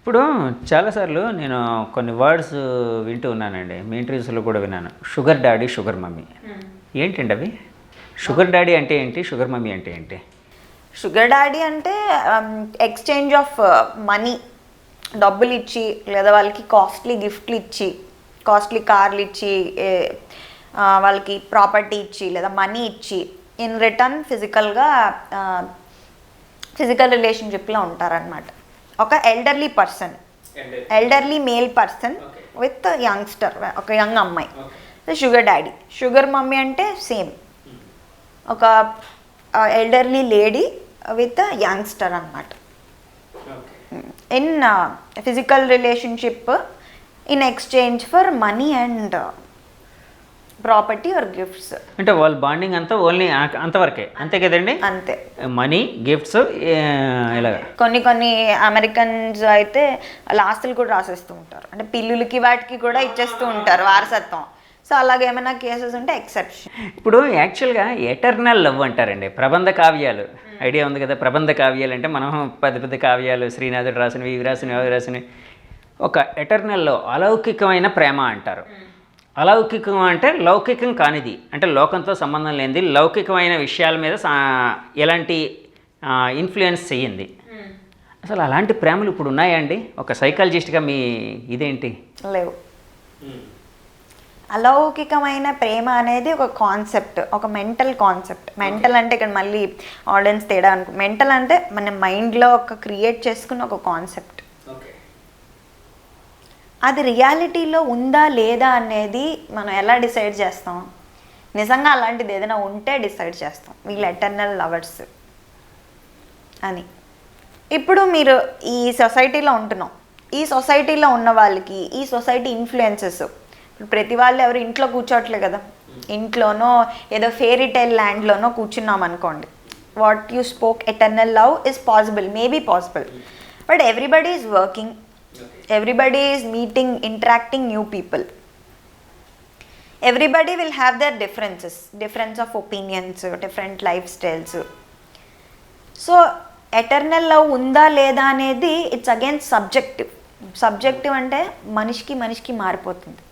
ఇప్పుడు చాలాసార్లు నేను కొన్ని వర్డ్స్ వింటూ ఉన్నానండి. మీ ఇంటర్వ్యూస్లో కూడా విన్నాను. షుగర్ డాడీ షుగర్ మమ్మీ ఏంటండి అవి? షుగర్ డాడీ అంటే ఏంటి? షుగర్ మమ్మీ అంటే ఏంటి? షుగర్ డాడీ అంటే ఎక్స్చేంజ్ ఆఫ్ మనీ డబ్బులు ఇచ్చి లేదా వాళ్ళకి కాస్ట్లీ గిఫ్ట్లు ఇచ్చి కాస్ట్లీ కార్లు ఇచ్చి వాళ్ళకి ప్రాపర్టీ ఇచ్చి లేదా మనీ ఇచ్చి ఇన్ రిటర్న్ ఫిజికల్గా ఫిజికల్ రిలేషన్షిప్లో ఉంటారనమాట ఒక elderly person elderly male person with youngster ఒక యంగ్ అమ్మాయి. షుగర్ డాడీ షుగర్ మమ్మీ అంటే సేమ్ ఒక ఎల్డర్లీ లేడీ విత్ యంగ్స్టర్ అనమాట in physical relationship in exchange for money and property or gifts. అంటే వాళ్ళ బాండింగ్ అంతా ఓన్లీ అంతవరకే. అంతే కదండి? అంతే. మనీ గిఫ్ట్స్ ఇలాగ. కొన్ని కొన్ని అమెరికన్స్ అయితే లాస్టులు కూడా రాసేస్తూ ఉంటారు. అంటే పిల్లులకి వాటికి కూడా ఇచ్చేస్తూ ఉంటారు వారసత్వం. సో అలాగే ఏమైనా కేసెస్ ఉంటే ఎక్సెప్షన్. ఇప్పుడు యాక్చువల్గా ఎటర్నల్ లవ్ అంటారండి ప్రబంధ కావ్యాలు. ఐడియా ఉంది కదా ప్రబంధ కావ్యాలు అంటే మనం పెద్ద పెద్ద కావ్యాలు శ్రీనాథుడు రాసినవి ఇవి రాసినవి అవి రాసినవి. ఒక ఎటర్నల్ లవ్ అలౌకికమైన ప్రేమ అంటారు. అలౌకికం అంటే లౌకికం కానిది. అంటే లోకంతో సంబంధం లేనిది. లౌకికమైన విషయాల మీద సా- ఎలాంటి ఇన్ఫ్లుయెన్స్ చెయ్యింది. అసలు అలాంటి ప్రేమలు ఇప్పుడు ఉన్నాయండి? ఒక సైకాలజిస్ట్గా మీ ఇదేంటి? లేవు. అలౌకికమైన ప్రేమ అనేది ఒక కాన్సెప్ట్ ఒక మెంటల్ కాన్సెప్ట్ మెంటల్ అంటే ఇక్కడ మళ్ళీ ఆడియన్స్ తేడా అనుకో మెంటల్ అంటే మన మైండ్లో ఒక క్రియేట్ చేసుకున్న ఒక కాన్సెప్ట్ అది రియాలిటీలో ఉందా లేదా అనేది మనం ఎలా డిసైడ్ చేస్తాం? నిజంగా అలాంటిది ఏదైనా ఉంటే డిసైడ్ చేస్తాం. వీళ్ళు ఎటర్నల్ లవర్స్ అని. ఇప్పుడు మీరు ఈ సొసైటీలో ఉంటున్నాం. ఈ సొసైటీలో ఉన్న వాళ్ళకి ఈ సొసైటీ ఇన్ఫ్లుయెన్సెస్ ఇప్పుడు ప్రతి వాళ్ళు ఎవరు ఇంట్లో కూర్చోట్లే కదా. ఇంట్లోనో ఏదో ఫేరీ టైల్ ల్యాండ్లోనో కూర్చున్నాం అనుకోండి. What you spoke eternal love is possible maybe possible but everybody is working everybody is meeting interacting new people everybody will have their differences difference of opinions different life styles so eternal love ఉందా లేదా అనేది it's again subjective subjective అంటే మనిషికి మనిషికి మారిపోతుంది.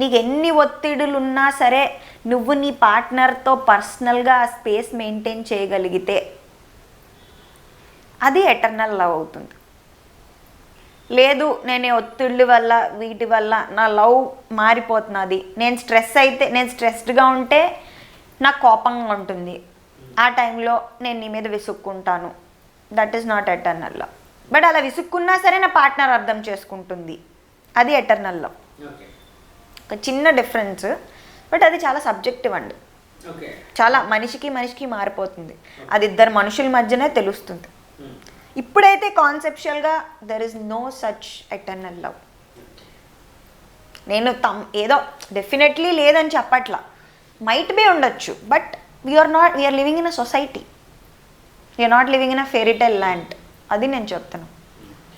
నీకు ఎన్ని ఒత్తిడులు ఉన్నా సరే నువ్వు నీ పార్ట్నర్తో పర్సనల్గా ఆ స్పేస్ మెయింటైన్ చేయగలిగితే అది ఎటర్నల్ లవ్ అవుతుంది. లేదు నేను ఒత్తిళ్ళ వల్ల వీటి వల్ల నా లవ్ మారిపోతున్నది. నేను స్ట్రెస్ అయితే నేను స్ట్రెస్డ్గా ఉంటే నాకు కోపంగా ఉంటుంది. ఆ టైంలో నేను నీ మీద విసుక్కుంటాను. That is not eternal love but అలా విసుక్కున్నా సరే నా పార్ట్నర్ అర్థం చేసుకుంటుంది. అది ఎటర్నల్ లవ్ ఒక చిన్న డిఫరెన్స్ బట్ అది చాలా సబ్జెక్టివ్ అండి. చాలా మనిషికి మనిషికి మారిపోతుంది. అది ఇద్దరు మనుషుల మధ్యనే తెలుస్తుంది. ఇప్పుడైతే కాన్సెప్షువల్గా there is no such eternal love నేను తమ్ ఏదో డెఫినెట్లీ లేదని చెప్పట్లా. మైట్ బి ఉండొచ్చు but we are not we are living in a society we are not living in a fairytale land అది నేను చెప్తాను